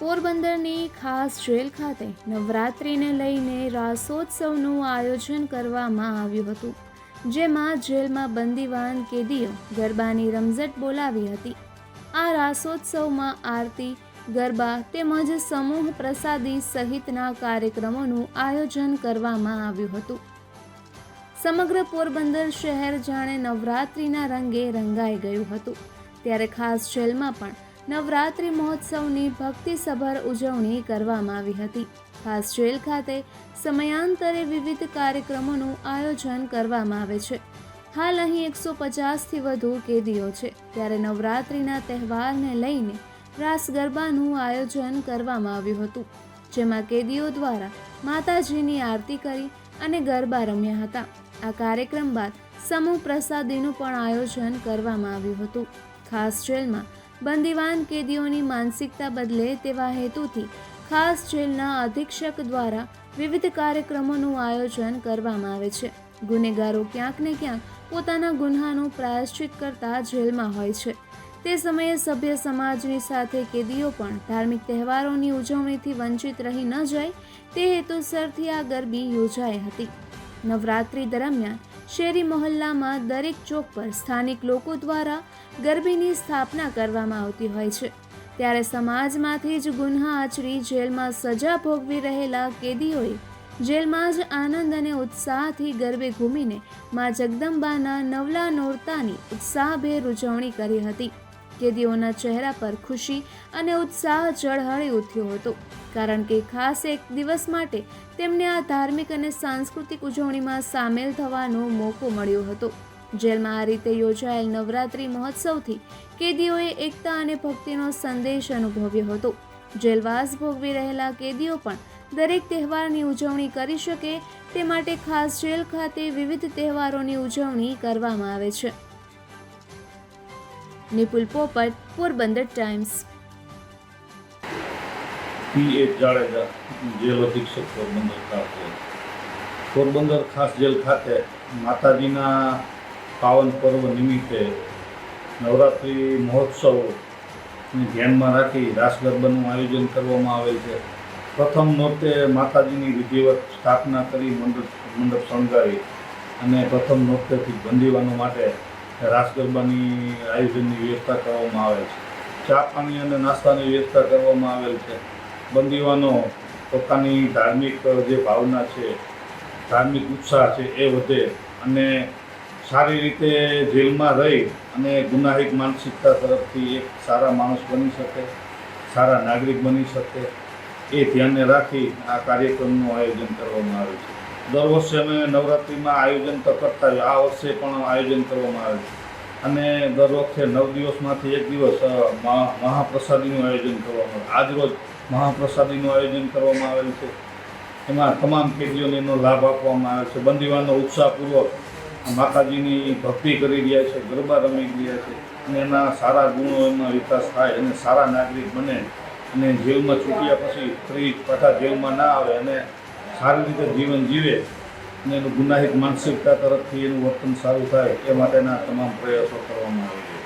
પોરબંદરની ખાસ જેલ ખાતે નવરાત્રિને લઈને રાસોત્સવનું આયોજન કરવામાં આવ્યું હતું, જેમાં જેલમાં બંદીવાન કેદીઓ ગરબાની રમઝટ બોલાવી હતી. આ રાસોત્સવમાં આરતી, ગરબા તેમજ સમૂહ પ્રસાદી સહિતના કાર્યક્રમોનું આયોજન કરવામાં આવ્યું હતું. સમગ્ર પોરબંદર શહેર જાણે નવરાત્રિના રંગે રંગાઈ ગયું હતું. ત્યારે ખાસ જેલમાં પણ નવરાત્રિ મહોત્સવની ભક્તિસભર ઉજવણી કરવામાં આવી હતી. ખાસ જેલ ખાતે સમયાંતરે વિવિધ કાર્યક્રમોનું આયોજન કરવામાં આવે છે. હાલ અહીં એકસો પચાસથી વધુ કેદીઓ છે. ત્યારે નવરાત્રિના તહેવારને લઈને રાસ ગરબાનું આયોજન કરવામાં આવ્યું હતું. જેમાં કેદીઓ દ્વારા માતાજીની આરતી કરી અને ગરબા રમ્યા હતા. આ કાર્યક્રમ બાદ સમૂહ પ્રસાદીનું પણ આયોજન કરવામાં આવ્યું હતું. ખાસ જેલમાં બંદીવાન કેદીઓની માનસિકતા બદલે તેવા હેતુથી ખાસ જેલના અધિક્ષક દ્વારા વિવિધ કાર્યક્રમોનું આયોજન કરવામાં આવે છે. ગુનેગારો ક્યાંક ને ક્યાંક પોતાના ગુન્હાનું પ્રાયશ્ચિત કરતા જેલમાં હોય છે. તે સમયે સભ્ય સમાજની સાથે કેદીઓ પણ ધાર્મિક તહેવારોની ઉજવણીથી વંચિત રહી ન જાય તે હેતુસરથી આ ગરબી યોજાઈ હતી. નવરાત્રિ દરમિયાન શેરી મહોલ્લામાં દરેક ચોક પર સ્થાનિક લોકો દ્વારા ગરબીની સ્થાપના કરવામાં આવતી હોય છે. ત્યારે સમાજમાંથી જ ગુન્હા આચરી જેલમાં સજા ભોગવી રહેલા કેદીઓએ જેલમાં જ આનંદ અને ઉત્સાહથી ગરબે ઘૂમીને મા જગદંબાના નવલા નોરતાની ઉત્સાહભેર ઉજવણી કરી હતી. કેદીઓના ચહેરા પર ખુશી અને ઉત્સાહ ઝળહળી ઉઠ્યો હતો. કારણ કે ખાસ એક દિવસ માટે તેમને આ ધાર્મિક અને સાંસ્કૃતિક ઉજવણીમાં સામેલ થવાનો મોકો મળ્યો હતો. જેલમાં આ રીતે યોજાયેલ નવરાત્રિ મહોત્સવથી કેદીઓએ એકતા અને ભક્તિનો સંદેશ અનુભવ્યો હતો. જેલવાસ ભોગવી રહેલા કેદીઓ પણ દરેક તહેવારની ઉજવણી કરી શકે તે માટે ખાસ જેલ ખાતે વિવિધ તહેવારોની ઉજવણી કરવામાં આવે છે. Nipul Popat Porbandar Times P A Jadeja jail અધિક્ષક પોરબંદર ખાતે પોરબંદર ખાસ જેલ ખાતે માતાજીના પાવન પર્વ નિમિત્તે નવરાત્રિ મહોત્સવને ધ્યાનમાં રાખી રાસ ગરબાનું આયોજન કરવામાં આવેલ છે. પ્રથમ નોરતે માતાજીની વિધિવત સ્થાપના કરી મંડપ મંડપ શણગારી અને પ્રથમ નોરતેથી બંદીવાનો માટે રાસ ગરબાની આયોજનની વ્યવસ્થા કરવામાં આવે છે. ચા પાણી અને નાસ્તાની વ્યવસ્થા કરવામાં આવેલ છે. બંદીવાનો પોતાની ધાર્મિક જે ભાવના છે, ધાર્મિક ઉત્સાહ છે એ વધે અને સારી રીતે જેલમાં રહી અને ગુનાહિત માનસિકતા તરફથી એક સારા માણસ બની શકે, સારા નાગરિક બની શકે એ ધ્યાને રાખી આ કાર્યક્રમનું આયોજન કરવામાં આવે છે. દર વર્ષે અમે નવરાત્રિમાં આયોજન તો કરતા આ વર્ષે પણ આયોજન કરવામાં આવે છે. અને દર વખતે નવ દિવસમાંથી એક દિવસ મહાપ્રસાદીનું આયોજન કરવામાં આવે. આજ રોજ મહાપ્રસાદીનું આયોજન કરવામાં આવેલ છે. એમાં તમામ કેદીઓને એનો લાભ આપવામાં આવે છે. બંદીવાનો ઉત્સાહપૂર્વક માતાજીની ભક્તિ કરી રહ્યા છે, ગરબા રમી રહ્યા છે. અને એના સારા ગુણો એમાં વિકાસ થાય અને સારા નાગરિક બને. અને જેલમાં છૂટ્યા પછી ફ્રી પાછા જેલમાં ના આવે અને સારી રીતે જીવન જીવે અને એનું ગુનાહિત માનસિકતા તરફથી એનું વર્તન સારું થાય એ માટેના તમામ પ્રયાસો કરવામાં આવે છે.